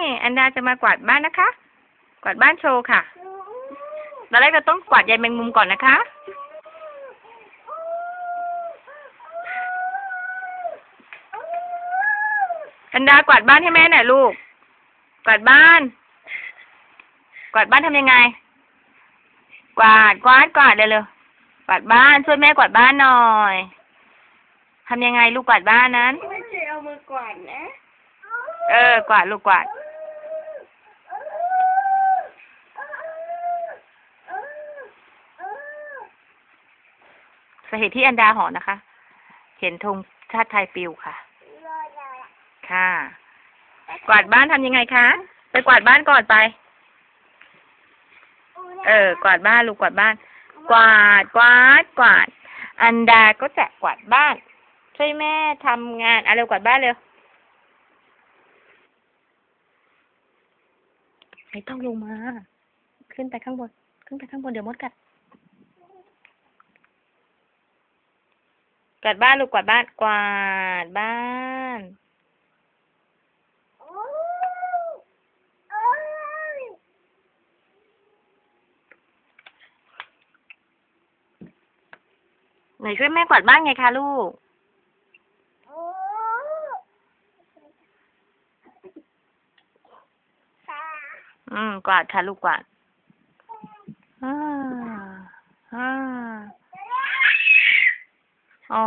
นี่อันดาจะมากวาดบ้านนะคะ กวาดบ้านโชว์ค่ะ ตอนแรกเราต้องกวาดใยแมงมุมก่อนนะคะ อันดากวาดบ้านให้แม่หน่อยลูก กวาดบ้าน กวาดบ้านทำยังไง กวาด กวาด กวาดเร็วๆกวาดบ้าน ช่วยแม่กวาดบ้านหน่อย ทำยังไงลูกกวาดบ้านนั้น ไม่ใช่เอามือกวาดนะ เออ กวาดลูกกวาด สาเหตุที่อันดาหอนะคะ เห็นธงชาติไทยปลิวค่ะ ค่ะ กวาดบ้านทำยังไงคะ ไปกวาดบ้านก่อนไป เออ กวาดบ้านลูกกวาดบ้าน กวาด กวาด กวาด อันดาก็จะกวาดบ้าน ช่วยแม่ทำงานอะเร็วกวาดบ้านเร็ว ไม่ต้องลงมา ขึ้นไปข้างบน ขึ้นไปข้างบนเดี๋ยวมดกัด วาดบ้านลูกกวาดบ้านกวาดบ้านไหนช่วยแม่กวาดบ้านไงคะลูก อืม กวาดค่ะลูกกวาดอ่าอ่า อ๋อ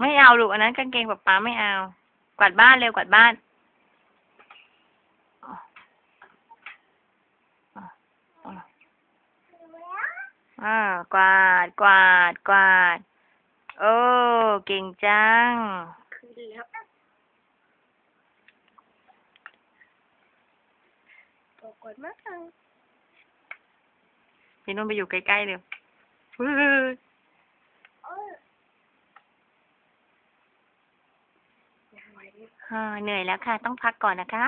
ไม่เอาลูกอันนั้นกางเกงป๊าป๊าไม่เอา กวาดบ้านเร็วกวาดบ้านอ๋ออ๋ออ๋ออ่า กวาด กวาด กวาด โอ้ เก่งจัง ขึ้นแล้วตัวกดมากพี่นุ่นไปอยู่ใกล้ๆเร็วอื้ออ่าเหนื่อยแล้วค่ะ ต้องพักก่อนนะคะ